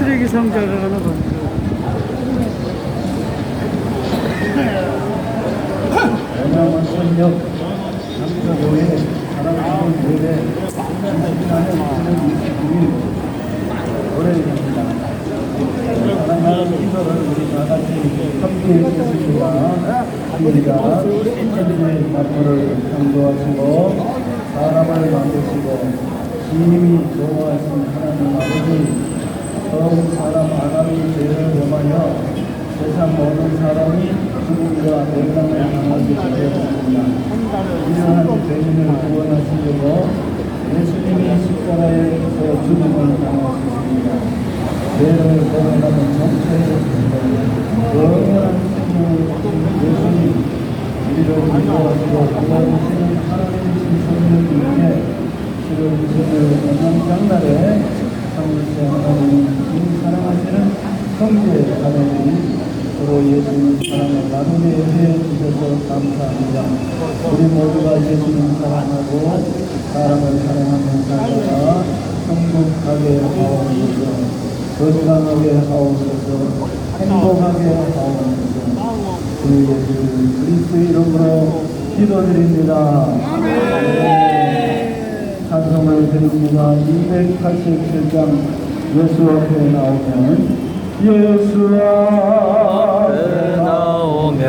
쓰레기 상자가 하나 더. 원양원 선역 남서교회 사랑하는 예배 지난해 2029일 월요일입니다. 사랑하는 기도를 우리 다 같이 함께 했습니다. 우리가 천지의 나무를 창조하시고 사람을 만드시고 주님이 좋아 하나님 아버지 처음 사람 아담이 죄를 범하여 세상 모든 사람이 죽음과 멸망을 당하게 되었습니다. 이러한 죄인을 구원하시려고 예수님이 십자가에서 죽음을 당하셨습니다. 죄를 범하는 정체였습니다. 영원한 주신 예수님, 우리를 인도하시고 구원하시는 하나님 신 성령님께 주를 주시는 영광장날에 성실세 하나님, 이 사랑하시는 형제 자매들이 서로 예수님 사랑을 나누게 해 주셔서 감사합니다. 우리 모두가 예수님 사랑하고 사람을 사랑하는 살다가 행복하게 하옵소서. 건강하게 하옵소서. 행복하게 하옵소서. 주 예수 그리스도 이름으로 기도드립니다. 찬송을 드립니다. 287장 예수 앞에 나오면 예수 앞에 나오면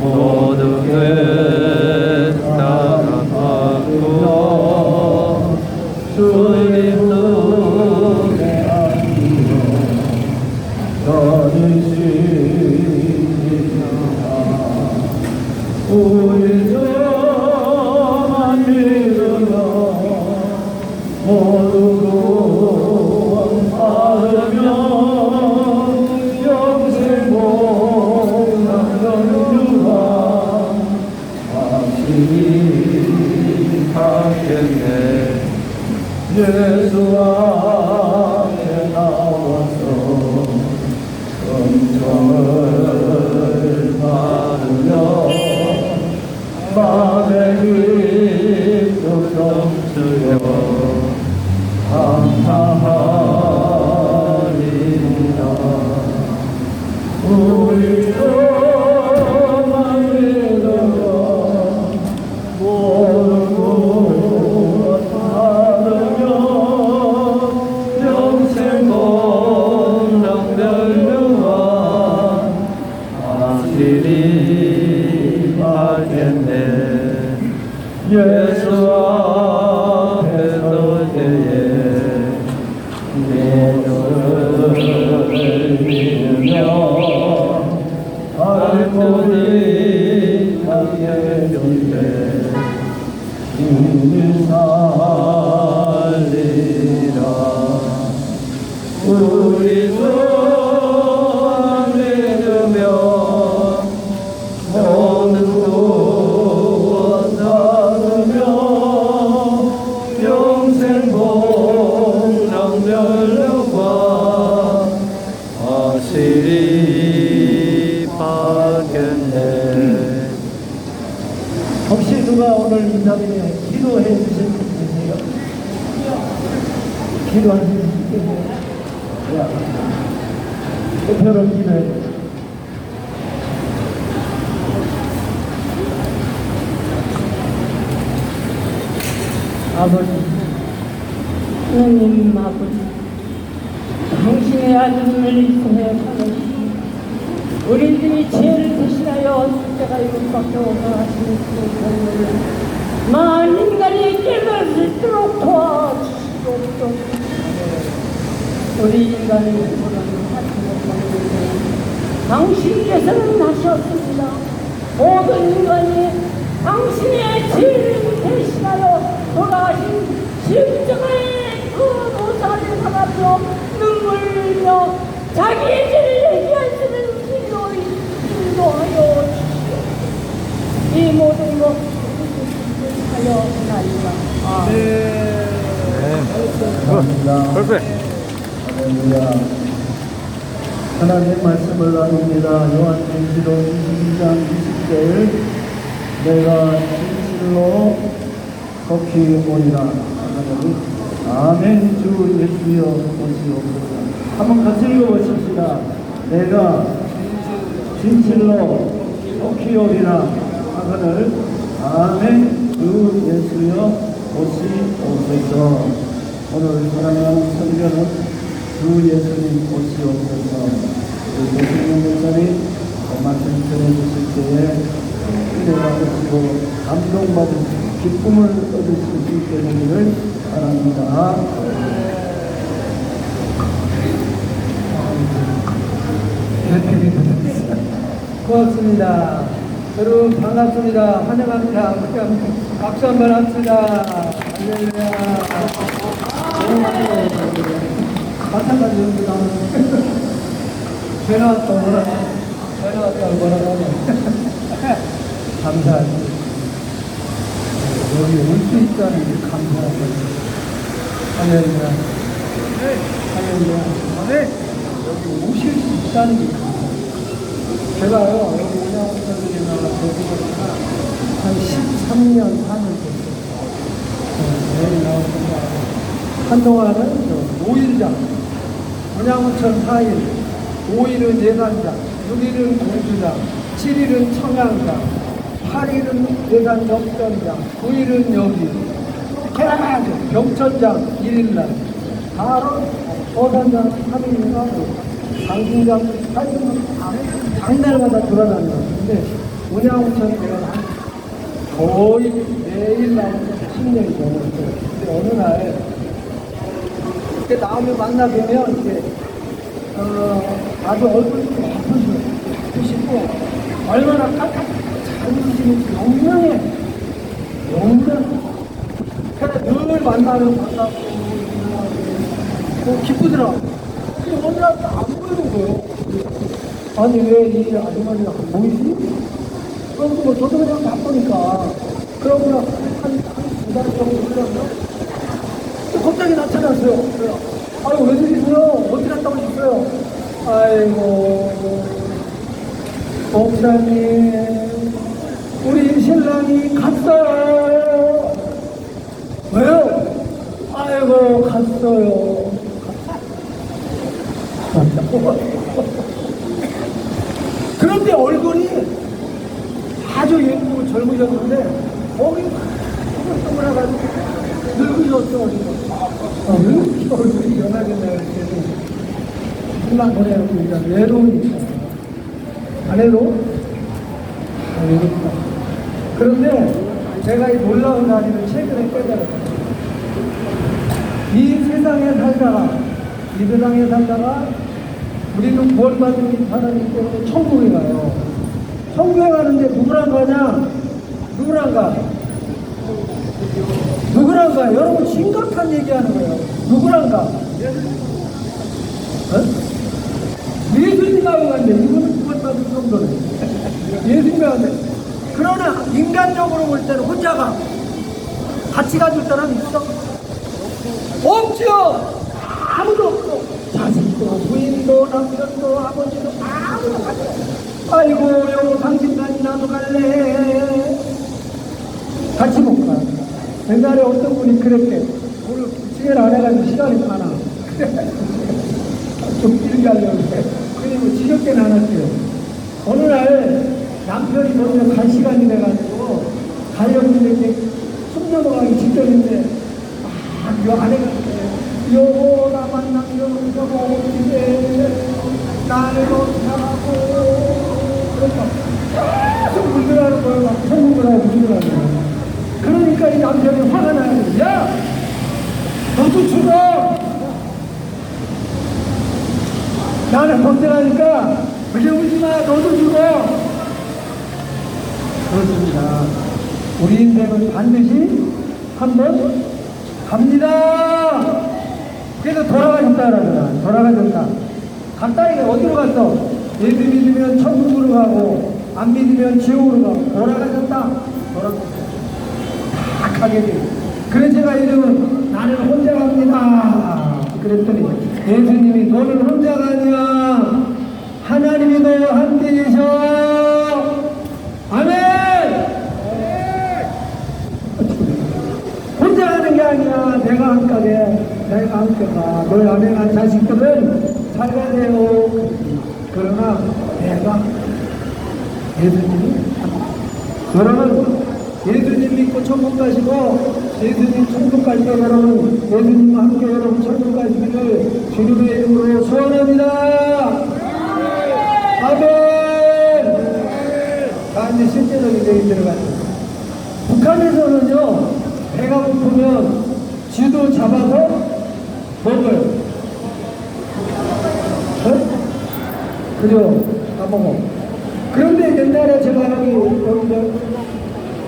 모두 따 누가 오늘 이 자리에 기도해 계세요? 기도하실 분 계세요? 야, 대표로 기도해. 아버지, 하나님 아버지, 당신의 아들을 하나님, 우리들이 죄를 대신하여 십자가 이것밖에 없어하시는 그 공을 만 인간이 깨달을 수 있도록 도와주시옵소서. 우리 인간의 당신께서는 하셨습니다. 모든 인간이 당신의 죄를 대신하여 돌아가신 십자가의 그 모사를 받아서 눈물 흘리며 자기의 죄를 주시오. 이 모든 것 하여. 아멘. 감사합니다. 하나님의 말씀을 나눕니다. 요한계시록 22장 20절 내가 진실로 속히 오리라 하나님 아멘 주 예수여 오시옵소서 한번 같이 읽어보십시다. 내가 진실로 속히 오리라 하거늘 아멘 주 예수여 오시옵소서 오늘 사랑하는 성전은 주 예수님 오시옵소서 우리 예수님 목사님 말씀 전해주실 때에 기대받으시고 감동받으시고 기쁨을 얻으실 수 있게 되기를 바랍니다. 고맙습니다. 여러분 반갑습니다. 환영합니다. 박수 한번 합시다. 할렐루야. 마찬가지 연주 나오는 전화 왔다 뭐라 전화 왔다 뭐라고 하냐. 감사하지. 여기 올 수 있다는 게 감사하고. 할렐루야. 할렐루야. 여기 오실 수 있다는 게. 제가요, 여기 운영선생님 나가서 한 13년 한을 됐어요. 어, 매일 나왔습니다. 한동안은 저 노일장, 운양원천 4일, 5일은 예단장, 6일은 공주장, 7일은 청양장, 8일은 예단 역전장, 9일은 여기, 계속 경천장 1일날, 바로 어단장 3일을 하고, 당신장 8일은 장날마다 돌아다녀요. 근데 운양원천 내가 한 거의 매일 나오는 10년이 넘었어요. 근데 어느 날 이렇게 나오면 만나뵈면 이렇게 어, 아주 얼굴이 예쁘시고 얼마나 깍깍 잘 웃으시는지 영명해 영명 그래 늘 만나면 반갑고 뭐 기쁘더라고 근데 어느 날안 보이는 거예요 아니 왜 이 아주머니가 안 보이지? 그럼 뭐 저도 그냥 바쁘니까 그러고 한두달 정도 흘렀나? 갑자기 나타났어요. 그래요. 아유, 웬일이세요? 어디 갔다 오셨어요? 아이고, 목사님, 우리 신랑이 갔어요. 왜요? 아이고, 갔어요. 그런데 얼굴이 아주 예쁘고 젊으셨는데, 거기 동글동글해가지고 늙으셨어. 어, 왜 이렇게 얼굴이. 신랑 보내놓고 일단 외로우니까. 안 외로워? 안 외롭다. 그런데 제가 이 놀라운 사실을 최근에 깨달았어요. 이 세상에 살다가, 이 세상에 살다가, 우리는 구원받은 사람이기 때문에 천국에 가요. 천국에 가는데 누구랑 가냐? 누구랑 가? 누구랑 가? 여러분 심각한 얘기하는 거예요. 누구랑 가? 어? 예수님하고 간대. 이거는 구원받은 정도는. 예수님하고 간대. 그러나 인간적으로 볼 때는 혼자 가. 같이 가줄 사람 있어? 없죠. 아무도 없어. 자식 도 부인도 남편도 아버지도 아무도 가지 아이고 당신까지 나도 갈래. 같이 못 가. 옛날에 어떤 분이 그랬대. 오늘 시계를 안 해가지고 시간이 많아. 좀 길게 하려고 해. 그리고 지겹게 나눴어요. 어느 날 남편이 먼저 갈 시간이 돼가지고 가려고 했는데 숨 넘어가기 직전인데 막요 안에가 여보 나 만나면 여보 어디에 나를 그러니까 계속 물들하는 거예요. 막 천국을 하고 물들하는. 그러니까 이 남편이 화가 나요. 야! 너도 죽어! 나는 걱정하니까 그게 울지 마. 너도 죽어! 그렇습니다. 우리 인생은 반드시 한번 갑니다! 그래서 돌아가셨다 그러잖아. 돌아가셨다. 이게 어디로 갔어? 예수 믿으면 천국으로 가고 안 믿으면 지옥으로 가고 돌아가셨다. 돌아가셨다. 딱 가게 돼. 그래서 제가 이름은 나는 혼자 갑니다. 그랬더니 예수님이 너는 혼자가 아니야 하나님이 너와 함께 계셔 아멘 혼자 가는 게 아니야 내가 함께 내가 함께 가 너희 안에 난 자식들은 돼요. 그러나 내가 예수님이 여러분 예수님 믿고 천국 가시고 예수님 천국 갈때 여러분 예수님과 함께 여러분 천국 가시기를 주님의 이름으로 소원합니다. 아멘. 자 이제 실제적인 얘기 들어가죠. 북한에서는요 배가 고프면 쥐도 잡아서 먹어요. 네? 그죠? 까먹어 그런데 옛날에 제가 여기 저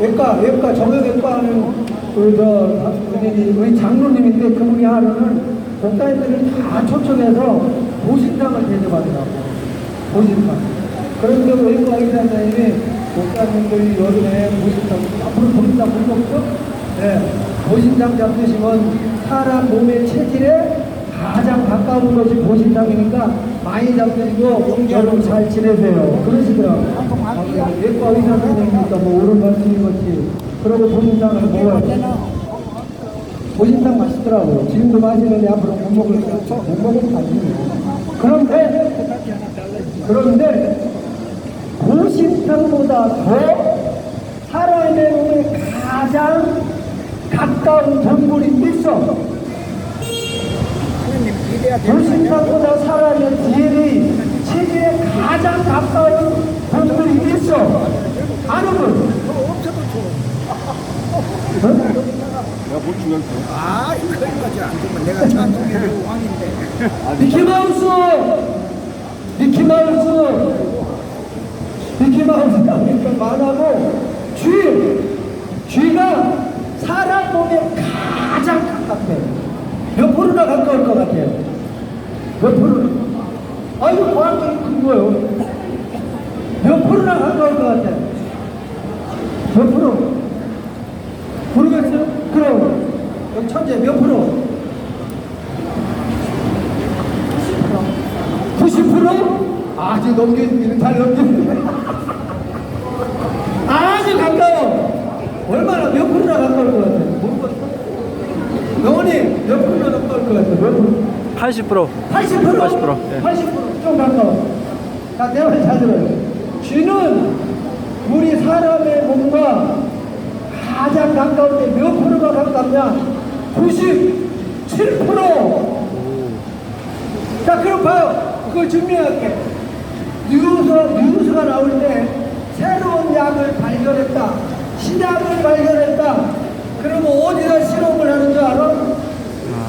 외과 외과 정형외과 하는 그저 우리 장로님인데 그분이 하루는 목사님들을 다 초청해서 보신탕을 대접하더라고 보신탕 그런데 외과 의사님이 목사님들이 여름에 보신탕 앞으로 보신탕 본 적죠? 네 보신탕 잡수시면 사람 몸의 체질에 가장 가까운 것이 보신탕이니까 많이 잡수시고 여러분 잘 지내세요. 그러시더라고요. 외과 의사 선생님이니까 뭐 옳은 말씀인 것이 그러고 보신탕을 먹어요? 보신탕 맛있더라고요. 지금도 마시는데 앞으로 못 먹으니까 못 먹으면 안 돼요. 그런데 그런데 보신탕보다 더 사람의 몸에 가장 가까운 동물이 있어 불신탕보다 사람의 DNA 체질에 가장 가까운 동물이 있어 아는 분? 아, 이거까지 안 되면 내가 찬송의 왕인데. 미키마우스! 미키마우스! 미키마우스가 그러니까 만하고 쥐! 쥐가 몸에 가장 가깝대. 몇 프로나 가까울 것 같아요? 몇 프로? 아, 이거 과학적인 큰 거예요. 몇 프로나 가까울 것 같아요? 몇 프로? 모르겠어요? 그럼, 여기 천재 몇 프로? 90%? 아주 넘기는 잘 넘기는 아주 가까워 얼마나 몇 프로나 가까울 것 영원히 몇 프로나 가까울 것 같아 몇 프로 80% 80%? 80%, 예. 80%좀 가까워 자, 내말 잘 들어요 쥐는 우리 사람의 몸과 가장 가까울 때몇 프로가 가깝냐 97% 자, 그럼 봐요. 그걸 증명할게. 뉴스, 뉴스가 나올 때 새로운 약을 발견했다. 신약을 발견했다. 그러면 어디다 실험을 하는 줄 알아?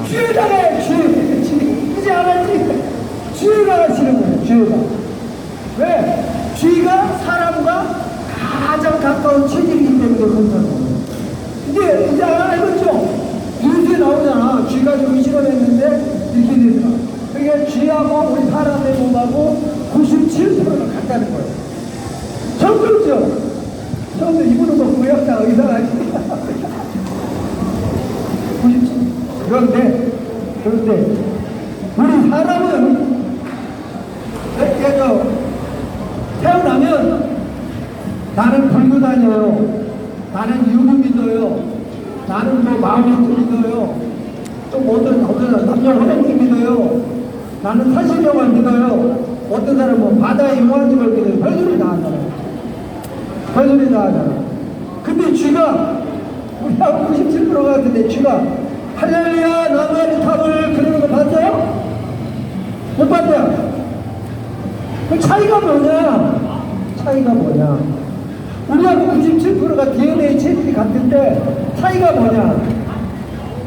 쥐에다가 해, 쥐. 쥐. 이제 알았지? 쥐에다가 실험을 해, 쥐에다. 왜? 쥐가 사람과 가장 가까운 체질이기 때문에 그렇다는 거예요. 이제, 이제 알겠죠? 뉴스에 나오잖아. 쥐가 좀 실험했는데 이렇게 되더라. 그게 쥐하고 우리 사람의 몸하고 97%가 같다는 거예요. 처음 들었죠? 처음 들 이분은 뭐 의학자 의사가 아니니까. 97. 그런데, 그런데, 우리 사람은, 이렇게 저, 태어나면 나는 불교 다녀요. 나는 유교 믿어요. 나는 뭐 마음을 믿어요. 또 어떤, 어떤 남녀 화장실 믿어요. 나는 사실영을 믿어요. 어떤 사람은 뭐 바다의 용왕집을 믿어요. 별소리 다 하잖아요. 별소리 다 하잖아. 근데 쥐가, 우리하고 97% 같은데 쥐가 할렐루야 나무의 탑을 그러는 거 봤어요? 못 봤어요? 그 차이가 뭐냐? 차이가 뭐냐? 우리하고 97%가 DNA 체질이 같은데 차이가 뭐냐?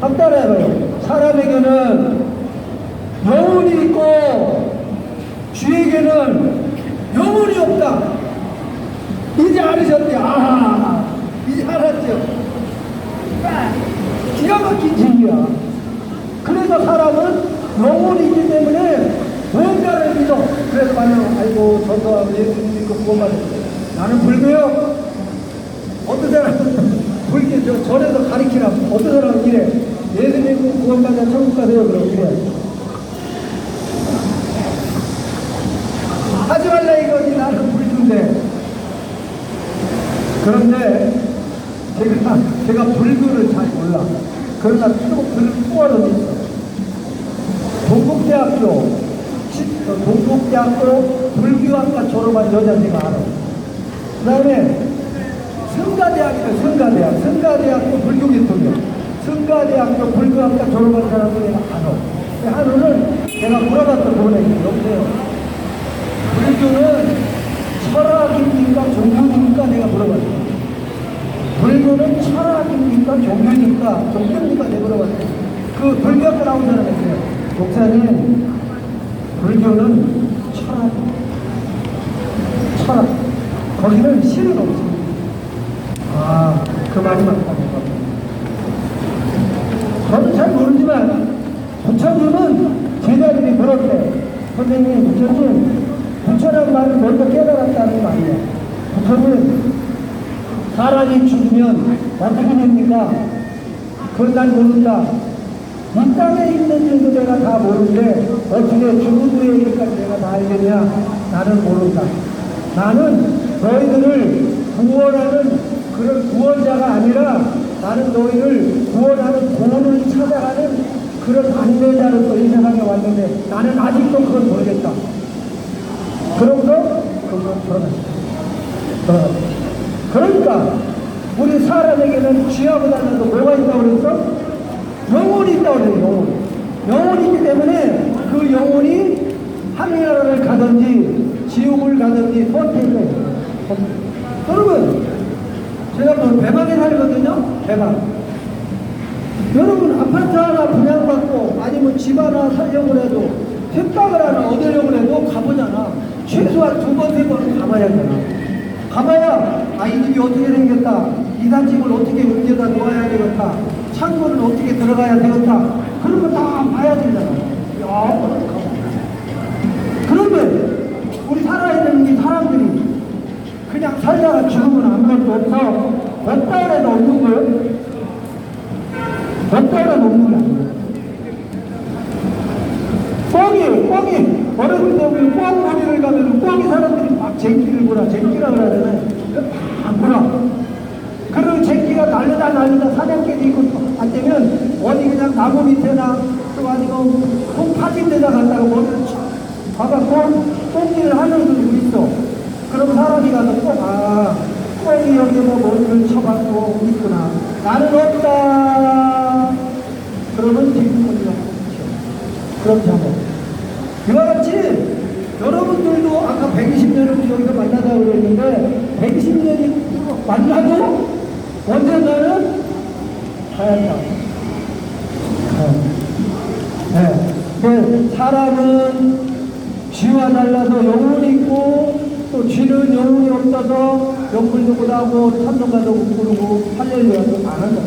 한번 따라해봐요. 사람에게는 영혼이 있고 쥐에게는 영혼이 없다. 이제 알으셨대. 아. 기가 막힌 진리야. 그래서 사람은 영혼이기 때문에 뭔가를 믿어. 그래서 만약 아이고 저도 예수님 믿고 그것만 나는 불교요. 어떤 사람은 불교 저 전에서 가리키라. 어떤 사람은 이래. 예수 믿고 구원받아 천국 가세요. 그럼 이래. 하지 말라 이거지 나는 불교인데. 그런데 제가 불교를 잘 몰라. 그러나 쭉게 있어. 동국대학교, 시- 어, 동국대학교 불교학과 졸업한 여자 제가 알아. 그 다음에 성가대학이다, 성가대학. 성가대학교 불교계통이요. 성가대학교 불교학과 졸업한 사람도 내가 알아. 그 한우는 내가 물어봤던 부분에 여보세요. 불교는 철학입니까? 종교입니까? 내가 물어봤어요. 불교는 철학입니까? 종교입니까? 종교입니까? 내가 물어봤어요. 그 불교학과 나온 사람이었어요. 목사님, 불교는 철학, 철학. 거기는 실은 없습니다. 아, 그 말이 맞다. 저는 잘 모르지만 부처님은 제자들이 때 선생님 부처님 부처라는 말을 먼저 깨달았다는 거 아니에요. 부처님 사람이 죽으면 어떻게 됩니까? 그건 난 모른다. 이 땅에 있는 일도 내가 다 모르는데 어떻게 죽은 후의 일까지 내가 다 알겠냐? 나는 모른다. 나는 너희들을 구원하는 그런 구원자가 아니라 나는 너희를 구원하는 본을 찾아가는 그런 안내자로서 이 세상에 왔는데 나는 아직도 그걸 모르겠다. 그러고서 그걸 돌아갔다. 돌아갔다. 그러니까 우리 사람에게는 쥐하보다는 뭐가 있다고 그랬어? 영혼이 있다고 그래요, 영혼. 영혼이 있기 때문에 그 영혼이 하늘 나라를 가든지 지옥을 가든지 선택을. 여러분, 제가 뭐 배방에 살거든요? 배방. 여러분, 아파트 하나 분양받고 아니면 집 하나 살려고 해도 택방을 하나 얻으려고 해도 가보잖아. 최소한 두 번, 세 번 가봐야 되나. 가봐야, 아, 이 집이 어떻게 생겼다. 이삿짐을 어떻게 옮겨다 놓아야 되겠다. 창문을 어떻게 들어가야 되겠다. 그런 거 다 봐야 되잖아. 야, 그런데 우리 살아있는 이 사람들이 그냥 살다가 죽으면 아무것도 없어. 없다 해도 없는 거예요? 없다 해도 없는 게 아니에요. 뻥이, 뻥이. 어렸을 때 우리 뻥 놀이를 가면 뻥이 사람들이 막 쟁기를 보라, 쟁기라 그러잖아요. 막 보라. 그리고 쟁기가 날르다 날르다 사냥개도 있고 안 되면 어디 그냥 나무 밑에나 또 아니면 콩 파진 데다 갔다가 머리를 촥 봐갖고 똥질을 하는 분이 있어. 그럼 사람이 가서 꼭, 아, 꽁이 여기 뭐 머리를 쳐갖고 있구나. 나는 없다. 그러면 뒷문이가 그럼 잡아. 이와 같이 여러분들도 아까 120년을 여기서 만나자고 그랬는데 120년이 만나도 언젠가는 가야 한다. 네. 그 사람은 쥐와 달라서 영혼이 있고 또 쥐는 영혼이 없어서 영물도 못하고 천둥가도 못 부르고 할렐루야도 안 한다.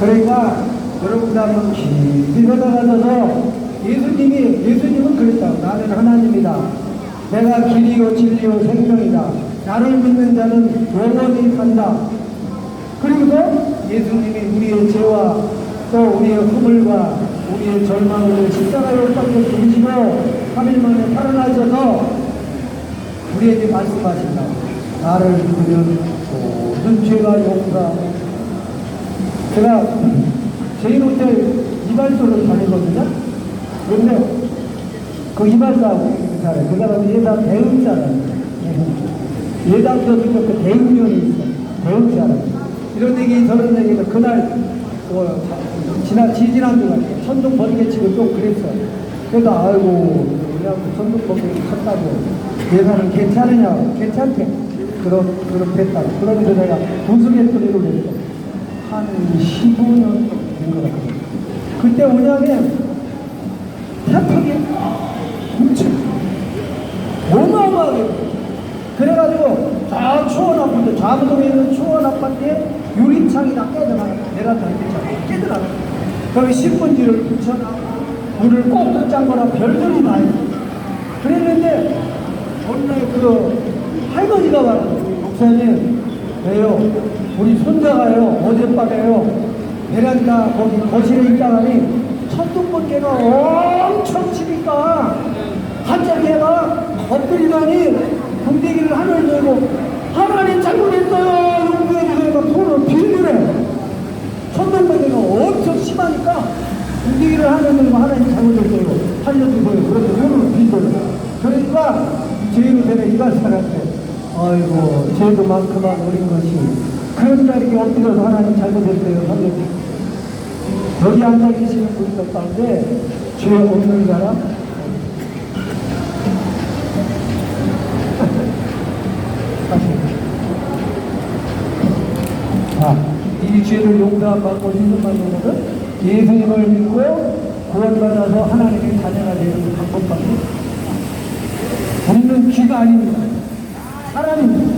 그러니까 여러분들 한번 깊이 생각하셔서 예수님이 예수님은 그랬다. 나는 하나님이다. 내가 길이요 진리요 생명이다. 나를 믿는 자는 영원히 산다. 그리고서 예수님이 우리의 죄와 또 우리의 허물과 우리의 절망을 십자가에 못 죽으시고 3일 만에 살아나셔서 우리에게 말씀하신다. 나를 믿으면 모든 죄가 용서. 제가 제일 호텔 이발소를 다니거든요. 그런데 그 이발사하고 잘해. 그 사람이 예상 대응자라는 예당적인 그 대응면이 있어. 대응자라. 이런 얘기 저런 얘기도 그날 뭐 지난 지지난주 같은 천둥 번개 치고 또 그랬어. 그래서 아이고 그냥 천둥 번개 쳤다고 예산은 괜찮으냐? 괜찮대. 그렇 그렇겠다. 그러면서 내가 우스갯소리로 그랬어. 한 15년 된 것 같아. 그때 뭐냐면 태풍이 엄청 어마어마하게. 그래가지고 저 초원 아파트 좌무동에 있는 초원 아파트에 유리창이 다 깨져나가 내려다 이렇게 깨져나가 거기 신문지를 붙여놔. 물을 꼭 짠거나 별소리 다 했어. 그랬는데 어느 날그 할머니가 와요. 목사님 왜요? 우리 손자가요? 어젯밤에요? 베란다 거기 거실에 있다가니 천둥번개가 엄청 치니까 갑자기 얘가 엎드리더니 궁대기를 하늘 들고 하나님 잘못했어요 용서해주세요 막 손을 빌드래 심하니까 움직이를 하는 거 하나님 잘못했어요. 살려주세요. 그래서 오늘 빚을. 그러니까 죄로 되는 이가 살았대. 아이고, 죄도 많구만, 어린 것이. 그런 자리에 엎드려서 하나님 잘못했어요. 살려주세요. 여기 앉아 계시는 가운데 죄 없는 사람? 자, 이 죄를 용서받고 신성받는 것은 예수님을 믿고 구원받아서 하나님의 자녀가 되는 방법밖에 우리는 귀가 아닙니다. 사람입니다.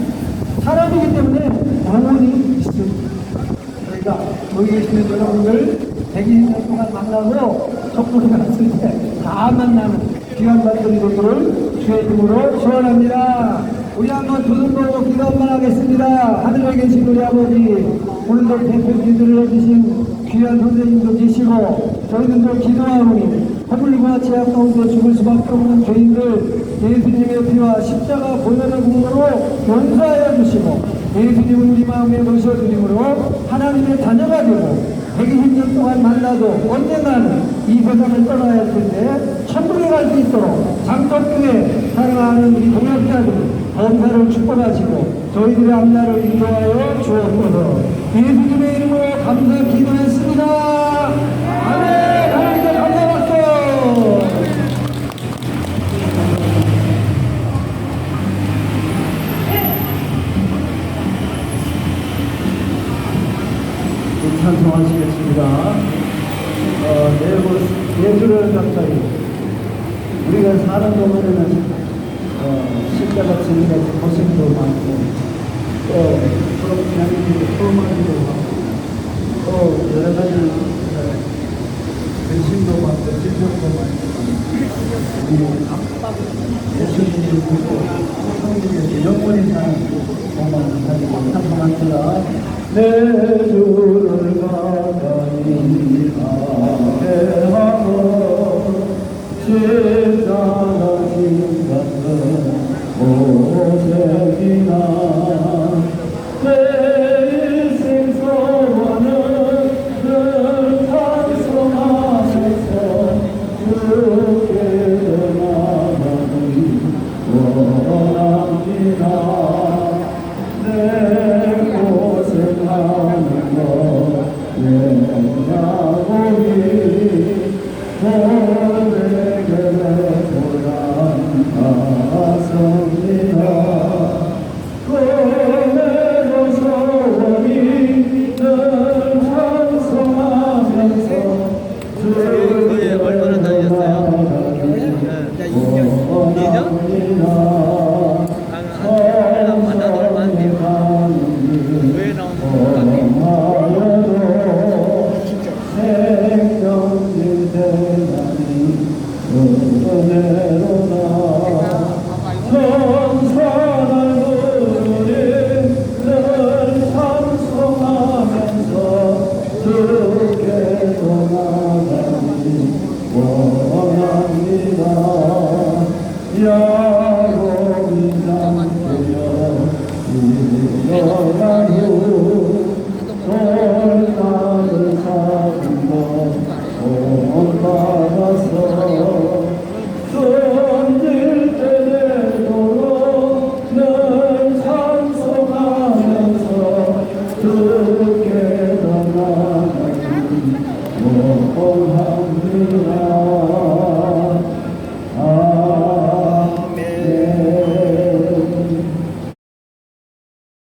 사람이기 때문에 영혼이 있습니다. 저희가 여기 계시는 여러분들 120년 동안 만나고 속보를 갔을 때 다 만나는 귀한 분들이 되기를 주의 이름으로 소원합니다. 우리 한번 두눈 보고 기도 한번 하겠습니다. 하늘에 계신 우리 아버지 오늘도 대표 기도를 해주신 귀한 선생님도 계시고 저희들도 기도하오니 허물과 제약 가운데 죽을 수밖에 없는 죄인들 예수님의 피와 십자가 보혈의 공로로 용서하여 주시고 예수님을 우리 마음에 모셔드림으로 하나님의 자녀가 되고 120년 동안 만나도 언젠가는 이 세상을 떠나야 할 텐데 천국에 갈 수 있도록 장덕교회 사랑하는 우리 동역자들 범사를 축복하시고 저희들의 앞날을 인도하여 주옵소서. 예수님의 이름으로 감사 기도했습니다 아멘 하나님께 감사 박수 찬송하시겠습니다. 어, 예수, 예수를 가까이 우리가 사는 동안에는 어, 십자가 지니가 고생도 많고 또 서로 지나기도 소망도 많고 또 여러 가지 어, 근심도 많고 질병도 많고 우리 예수님을 믿고 성경에서 영원히 사는 소망을 가지고 찬송합니다. 내 주를 가까이 하하고 제